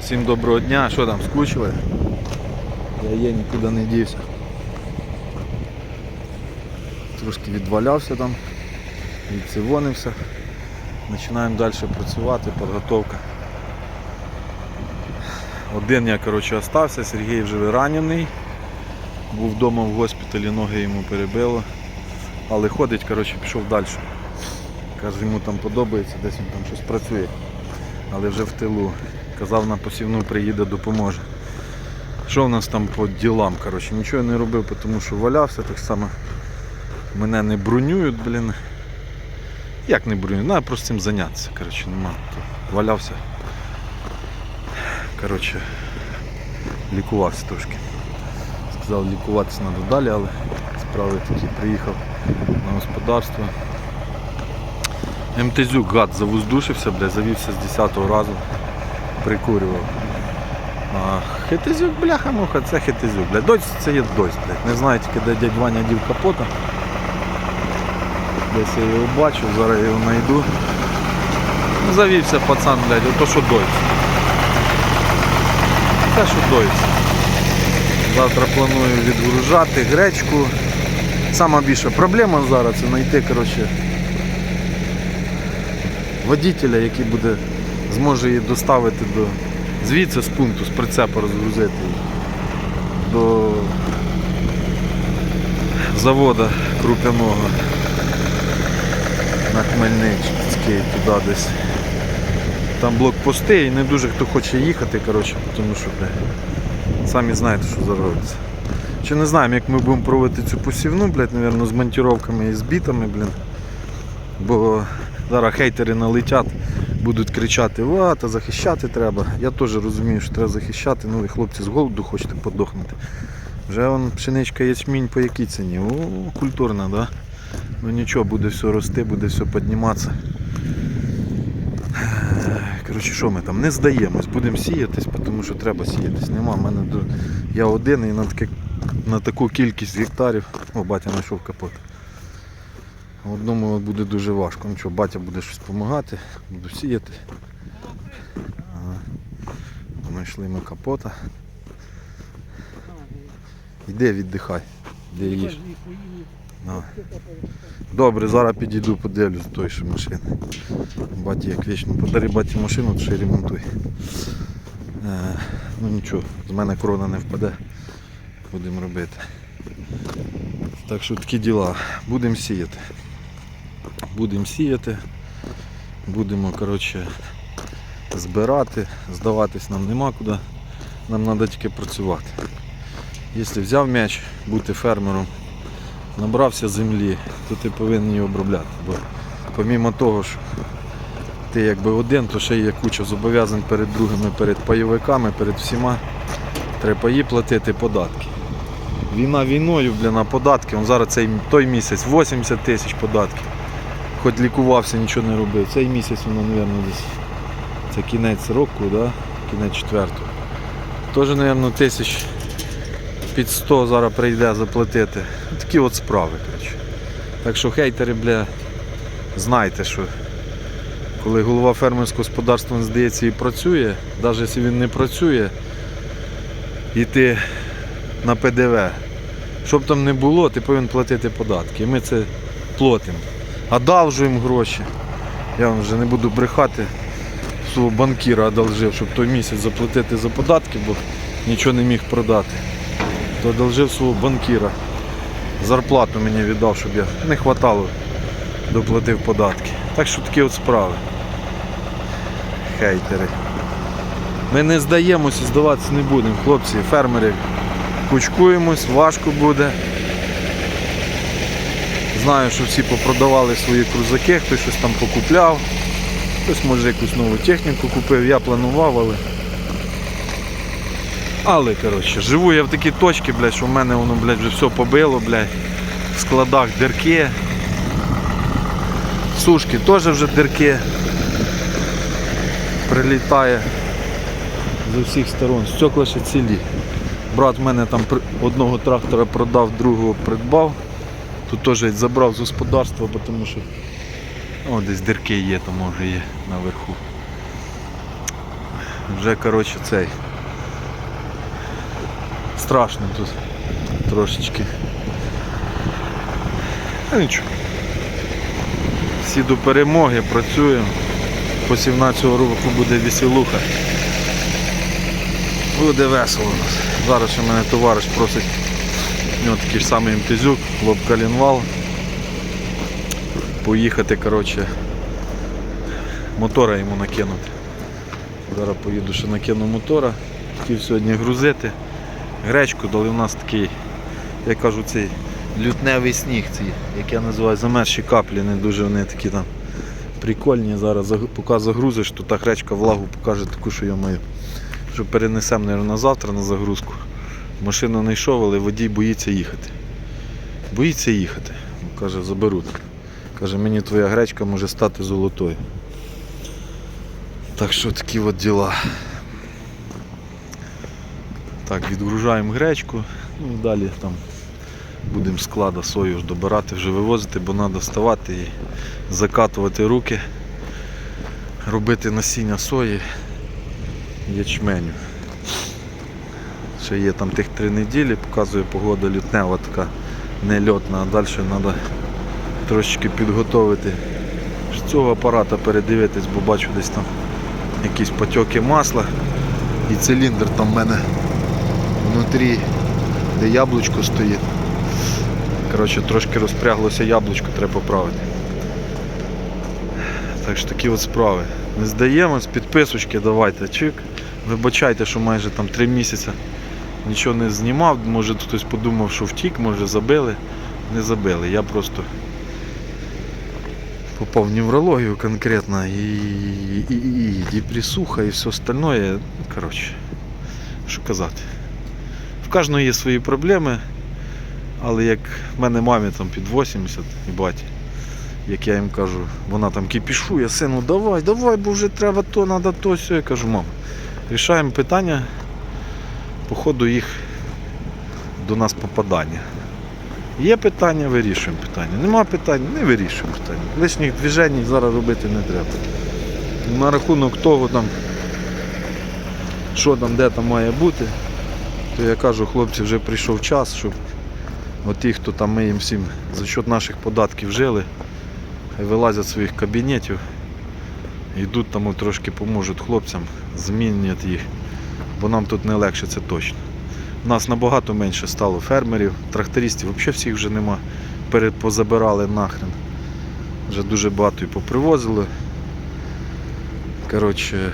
Всім доброго дня, що там, скучили? Я є, нікуди не дівся. Трошки відвалявся там, відсивонився. Починаємо далі працювати, підготовка. Один я коротше, остався, Сергій вже ранений. Був вдома в госпіталі, ноги йому перебило. Але ходить, коротше, пішов далі. Каже, йому там подобається, десь він там щось працює. Але вже в тилу. Казав на посівну приїде, допоможе. Що в нас там по ділам? коротше, Нічого не робив, тому що валявся так само. Мене не бронюють, блін. Як не бронюють? Треба просто цим зайнятися. Коротше, нема. Валявся. Коротше, лікувався трошки. Сказав, лікуватися треба далі, але справи такі приїхав на господарство. МТЗюк гад завоздушився, бля, завівся з 10-го разу, прикурював. Хитизюк, бляха муха, це хитизюк, бля. Дось це є дось, блядь. Не знаю тільки де дядь Ваня дів капота. Десь я його бачу, зараз його знайду. Завівся пацан, блядь, ото що дойць. Те, що дойць. Завтра планую відгружати гречку. Сама більша проблема зараз це знайти, коротше, водителя, який буде, зможе її доставити до звідси з пункту, з прицепа розгрузити до заводу крупяного на Хмельницький, туди десь. Там блокпости і не дуже хто хоче їхати, коротше, тому що бля, самі знаєте, що зараз робиться. Чи не знаємо, як ми будемо проводити цю посівну, блядь, напевно, з монтіровками і з бітами, блін. Бо зараз хейтери налетять, будуть кричати, ва, та захищати треба. Я теж розумію, що треба захищати, ну ви хлопці з голоду хочете подохнути. Вже вон пшеничка ячмінь по якій ціні? О, культурна, да? Ну нічого, буде все рости, буде все підніматися. Коротше, що ми там? Не здаємось, будемо сіятись, тому що треба сіятись. Нема. в Мене. Я один і на, таке... на таку кількість гектарів. О, батя знайшов капот. Одному буде дуже важко. Нічого, батя буде щось допомагати, буду сіяти. Знайшли ми капота. Йди віддихай. Де їж. Добре, зараз підійду подивлюсь до тої ще машини. Баті як вічно. Подари баті машину, то ще й ремонтуй. Е, ну нічого, з мене крона не впаде. Будемо робити. Так що такі діла. Будемо сіяти. Будемо сіяти. Будемо коротше, збирати, здаватись нам нема куди. Нам треба тільки працювати. Якщо взяв м'яч, бути фермером, набрався землі, то ти повинен її обробляти. Бо помімо того, що ти якби один, то ще є куча зобов'язань перед другими, перед пайовиками, перед всіма. Треба паї платити податки. Війна війною, блін, а податки, он зараз цей той місяць 80 тисяч податків. Хоч лікувався, нічого не робив. Цей місяць воно, мабуть, десь. Це кінець року, да? кінець четвертого. Теж, мабуть, тисяч під 100 зараз прийде заплатити. Такі от справи. коротше. Так що хейтери, бля, знайте, що коли голова фермерського господарства, здається, і працює, навіть якщо він не працює, і ти на ПДВ, щоб там не було, ти повинен платити податки. І ми це платимо. Одалжуємо гроші. Я вам вже не буду брехати. Свого банкіра одолжив, щоб той місяць заплатити за податки, бо нічого не міг продати. То одолжив свого банкіра. Зарплату мені віддав, щоб я не хватало, доплатив податки. Так що такі от справи. Хейтери. Ми не здаємося, здаватися не будемо, хлопці, фермери. Кучкуємось, важко буде. Знаю, що всі попродавали свої крузаки, хтось щось там покупляв, хтось може якусь нову техніку купив, я планував, але. Але коротше, живу я в такій точці, блядь, що в мене воно блядь, вже все побило, блядь, в складах дирки. Сушки теж вже дирки. Прилітає з усіх сторон. Стекла ще цілі. Брат в мене там одного трактора продав, другого придбав. Тут теж забрав з господарства, тому що о, десь дирки є, то може є наверху. Вже коротше цей. Страшно тут трошечки. Ну нічого. Всі до перемоги працюємо. Посівна цього року буде веселуха. Буде весело у нас. Зараз ще мене товариш просить. Нього такий ж самий МТЗюк, лоб калінвал. Поїхати, коротше, мотора йому накинути. Зараз поїду ще накину мотора. Хотів сьогодні грузити. Гречку дали у нас такий, я кажу, цей лютневий сніг, цей, як я називаю, замерзші каплі, не дуже вони такі там прикольні. Зараз поки загрузиш, то та гречка влагу покаже таку, що я маю. Що перенесемо, мабуть, на завтра на загрузку. Машину не йшов, але водій боїться їхати. Боїться їхати. Каже, заберуть. Каже, мені твоя гречка може стати золотою. Так що такі от діла. Так, відгружаємо гречку, ну далі там будемо склада сою добирати, вже вивозити, бо треба вставати і закатувати руки, робити насіння сої, ячменю. Ще є там тих три неділі, показує погода лютнева така нельотна, а далі треба трошечки підготовити цього апарата передивитись, бо бачу десь там якісь потьоки масла і циліндр там в мене внутрі, де яблучко стоїть. Коротше, трошки розпряглося яблучко, треба поправити. Так що такі от справи. Не здаємось, підписочки давайте, чик. Вибачайте, що майже там 3 місяці нічого не знімав. Може хтось подумав, що втік, може забили. Не забили. Я просто попав в неврологію конкретно і, і, і, і депресуха і все остальное. Коротше, що казати. В кожного є свої проблеми, але як в мене мамі там під 80 і баті, як я їм кажу, вона там кипішує, сину, давай, давай, бо вже треба то, треба то, все. Я кажу, мам, рішаємо питання, по ходу їх до нас попадання. Є питання, вирішуємо питання. Нема питань, не вирішуємо питання. Лишніх движень зараз робити не треба. На рахунок того, там, що там, де там має бути, то я кажу, хлопці, вже прийшов час, щоб оті, хто там ми їм всім за счет наших податків жили, вилазять з своїх кабінетів, йдуть там трошки поможуть хлопцям, змінять їх, бо нам тут не легше, це точно. У нас набагато менше стало фермерів, трактористів, взагалі всіх вже нема. Позабирали нахрен. Вже дуже багато і попривозили. Коротше,